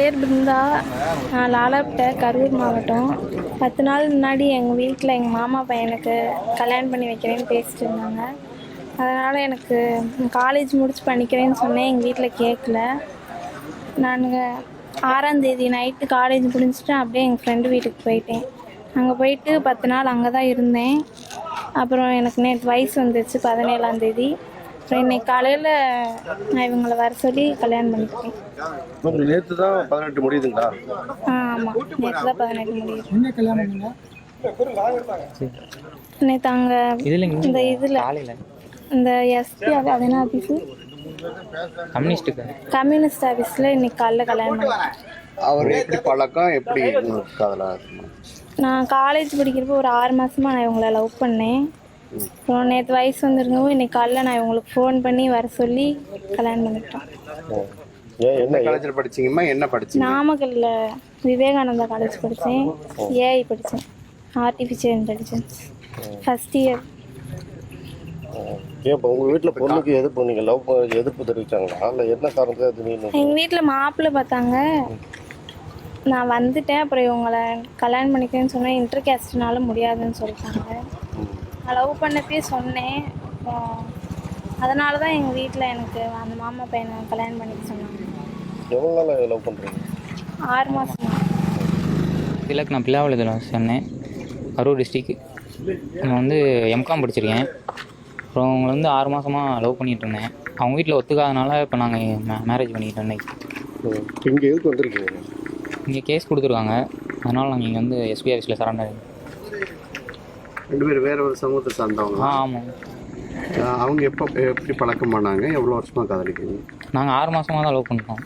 பேர் பிருந்தா. நான் லாலாப்பிட்ட கரூர் மாவட்டம். பத்து நாள் முன்னாடி எங்கள் வீட்டில் எங்கள் மாமா பையனுக்கு கல்யாணம் பண்ணி வைக்கிறேன்னு பேசிட்டு இருந்தாங்க. அதனால் எனக்கு காலேஜ் முடிச்சு பண்ணிக்கிறேன்னு சொன்னேன். எங்கள் வீட்டில் கேட்கல நான் ஆறாந்தேதி நைட்டு காலேஜ் முடிஞ்சுட்டு அப்படியே எங்கள் ஃப்ரெண்டு வீட்டுக்கு போயிட்டேன். அங்கே போயிட்டு பத்து நாள் அங்கே தான் இருந்தேன். அப்புறம் எனக்கு நேற்று வயசு வந்துச்சு பதினேழாந்தேதி அப்புறம் இன்னைக்கு காலையில் நான் இவங்களை வர சொல்லி கல்யாணம் பண்ணிக்கிட்டேன். உங்களுக்கு நேற்று தான் பதினெட்டு முடியுதுங்களா? ஆ ஆமாம் நேற்று தான் பதினெட்டு முடியுது. என்ன கல்யாணம் பண்ணீங்க? நேற்று அங்கே இதில் இந்த இதில் காலையில். இந்த எஸ்பி அது அது என்ன ஆஃபீஸு கம்யூனிஸ்ட்டுக்கு கம்யூனிஸ்ட் ஆஃபீஸில் இன்னைக்கு காலைல கல்யாணம் பண்ணேன். அவர் எப்படி பழக்கம் எப்படி நான் காலேஜ் படிக்கிறப்போ ஒரு ஆறு மாதமாக நான் இவங்களை லவ் பண்ணேன். அப்புறம் நேற்று வயசு வந்திருந்தவும் இன்னைக்கு காலைல நான் இவங்களுக்கு ஃபோன் பண்ணி வர சொல்லி கல்யாணம் பண்ணிட்டோம் என்ன காலேஜில் படிச்சீங்கம்மா? என்ன படிச்சீங்க? நாமக்கல்ல விவேகானந்தா காலேஜ் படித்தேன் ஏஐ படித்தேன் ஆர்டிஃபிஷியல் இன்டெலிஜென்ஸ் ஃபஸ்ட் இயர் ஏன் இப்போ உங்கள் வீட்டில் பொண்ணுக்கு எதிர்ப்பு நீங்கள் லவ் எதிர்ப்பு தெரிவிச்சாங்களா? இல்லை என்ன காரணத்தை திடீர்னு? எங்கள் வீட்டில் மாப்பிள்ளை பார்த்தாங்க. நான் வந்துட்டேன். அப்புறம் இவங்களை கல்யாணம் பண்ணிக்கிறேன்னு சொன்னேன். இன்டர் கேஸ்ட்னால முடியாதுன்னு சொல்லிட்டாங்க. நான் லவ் பண்ணப்பே சொன்னேன். அப்புறம் அதனால தான் எங்கள் வீட்டில் எனக்கு அந்த மாமா பையனை கல்யாணம் பண்ணிக்க சொன்னாங்க. எவ்வளோ நாள் லவ் பண்ணுறீங்க ஆறு மாதம் திலக் நான் பிள்ளாவளத்தில் சொன்னேன். கரூர் டிஸ்ட்ரிக் நான் வந்து எம்காம் படிச்சிருக்கேன். அப்புறம் அவங்கள வந்து ஆறு மாதமாக லவ் பண்ணிட்டு இருந்தேன். அவங்க வீட்டில் ஒத்துக்காதனால இப்போ நாங்கள் மேரேஜ் பண்ணிக்கிட்டோம் இன்னைக்கு. இங்கே எதுக்கு வந்திருக்கீங்க? இங்கே கேஸ் கொடுத்துருக்காங்க. அதனால் நாங்கள் இங்கே வந்து எஸ்பி ஆஃபீஸில் சரண்டர் ரெண்டு பேரும் வேற ஒரு சமூகத்தை சார்ந்தவங்க. ஆமாம் அவங்க எப்போ எப்படி பழக்கம் பண்ணாங்க? எவ்வளோ வருஷமா காதலிக்கிறீங்க? நாங்கள் ஆறு மாதமாக தான் லவ் பண்ணிட்டோம்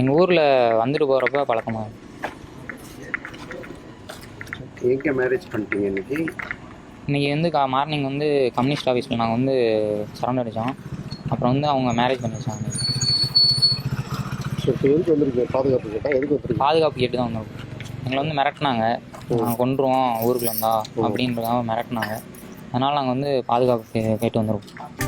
எங்கள் ஊரில் வந்துட்டு போகிறப்ப பழக்கமாக எங்கே மேரேஜ் பண்ணிட்டீங்க இன்னைக்கு? இன்றைக்கி வந்து கா மார்னிங் வந்து கம்யூனிஸ்ட் ஆஃபீஸில் நாங்கள் வந்து சரண்டர் அடித்தோம் அப்புறம் வந்து அவங்க மேரேஜ் பண்ணி வச்சாங்க. எதுக்கு வந்திருக்கீங்க? பாதுகாப்பு கேட்டால் எதுக்கு பாதுகாப்பு கேட்டு தான் வந்தோம். எங்களை வந்து மிரட்டினாங்க. நாங்கள் கொண்டுருவோம் ஊருக்குள்ள இருந்தா அப்படின்றதாக மிரட்டினாங்க. அதனால் நாங்கள் வந்து பாதுகாப்பு கேட்டு வந்திருக்கோம்